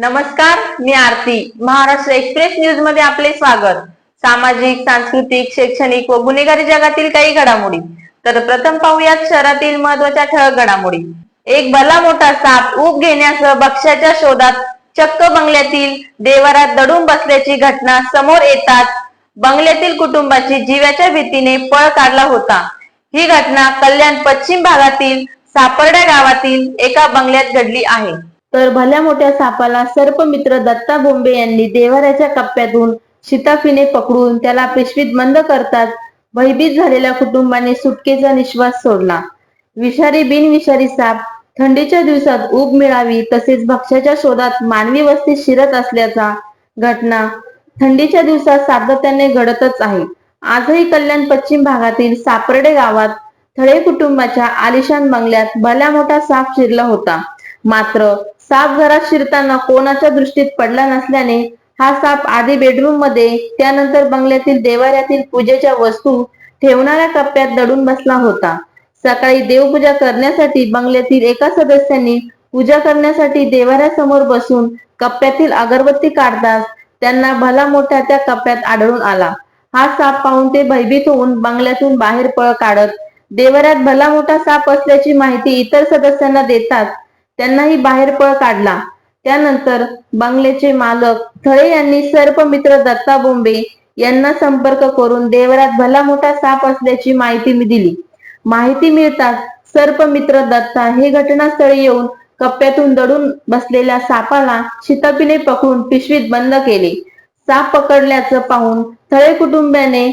नमस्कार मी आरती. महाराष्ट्र एक्सप्रेस न्यूजमध्ये आपले स्वागत. सामाजिक सांस्कृतिक शैक्षणिक व गुन्हेगारी जगातील काही घडामोडी. तर प्रथम पाहूयात शहरातील महत्त्वाच्या ठळक घडामोडी. एक भला मोठा साप ऊब घेण्यासह बक्षाच्या शोधात चक्क बंगल्यातील देवारात दडून बसल्याची घटना समोर येतात बंगल्यातील कुटुंबाची जीवाच्या भीतीने पळ काढला होता. ही घटना कल्याण पश्चिम भागातील सापर्डा गावातील एका बंगल्यात घडली आहे. तर भल्या मोठ्या सापाला सर्पमित्र दत्ता बोंबे यांनी देवाऱ्याच्या कप्प्यातून शिताफीने पकडून त्याला पिशवीत बंद करतात भयभीत झालेल्या कुटुंबाने सुटकेचा निश्वास सोडला. विषारी बिनविषारी साप थंडीच्या दिवसात ऊब मिळावी तसेच भक्ष्याच्या शोधात मानवी वस्ती शिरत असल्याचा घटना थंडीच्या दिवसात सातत्याने घडतच आहे. आजही कल्याण पश्चिम भागातील सापर्डे गावात थळे कुटुंबाच्या आलिशान बंगल्यात भल्या मोठा साप शिरला होता. मात्र साप घरात शिरताना कोणाच्या दृष्टीत पडला नसल्याने हा साप आधी बेडरूममध्ये त्यानंतर बंगल्यातील देवाऱ्यातील पूजेच्या वस्तू ठेवणाऱ्या कप्प्यात दडून बसला होता. सकाळी देवपूजा करण्यासाठी बंगल्यातील एका सदस्यांनी पूजा करण्यासाठी देवाऱ्यासमोर बसून कप्प्यातील अगरबत्ती काढताच त्यांना भला मोठ्या त्या कप्प्यात आढळून आला. हा साप पाहून ते भयभीत होऊन बंगल्यातून बाहेर पळ काढत देवाऱ्यात भला मोठा साप असल्याची माहिती इतर सदस्यांना देतात त्यांनाही बाहेर पळ काढला. त्यानंतर बंगल्याचे मालक थळे यांनी सर्प मित्र दत्ता बोंबे यांना संपर्क करून देवरात भला मोठा साप असल्याची माहिती मी दिली. माहिती मिळताच सर्प मित्र दत्ता हे घटनास्थळी येऊन कप्प्यातून दडून बसलेल्या सापाला शितापीने पकडून पिशवीत बंद केले. साप पकडल्याचं पाहून थळे कुटुंबियाने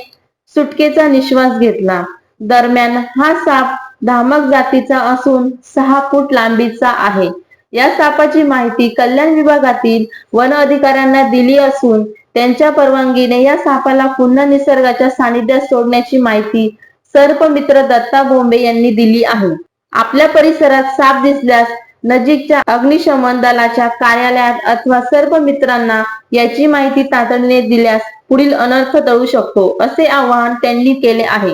सुटकेचा निश्वास घेतला. दरम्यान हा साप धामक जातीचा असून सहा फूट लांबीचा आहे. या सापाची माहिती कल्याण विभागातील वन अधिकाऱ्यांना दिली असून त्यांच्या परवानगीने या सापाला पुन्हा निसर्गाच्या सानिध्यात सोडण्याची माहिती सर्पमित्र दत्ता बोंबे यांनी दिली आहे. आपल्या परिसरात साप दिसल्यास नजीकच्या अग्निशमन दलाच्या कार्यालयात अथवा सर्पमित्रांना याची माहिती तातडीने दिल्यास पुढील अनर्थ टळू शकतो असे आवाहन त्यांनी केले आहे.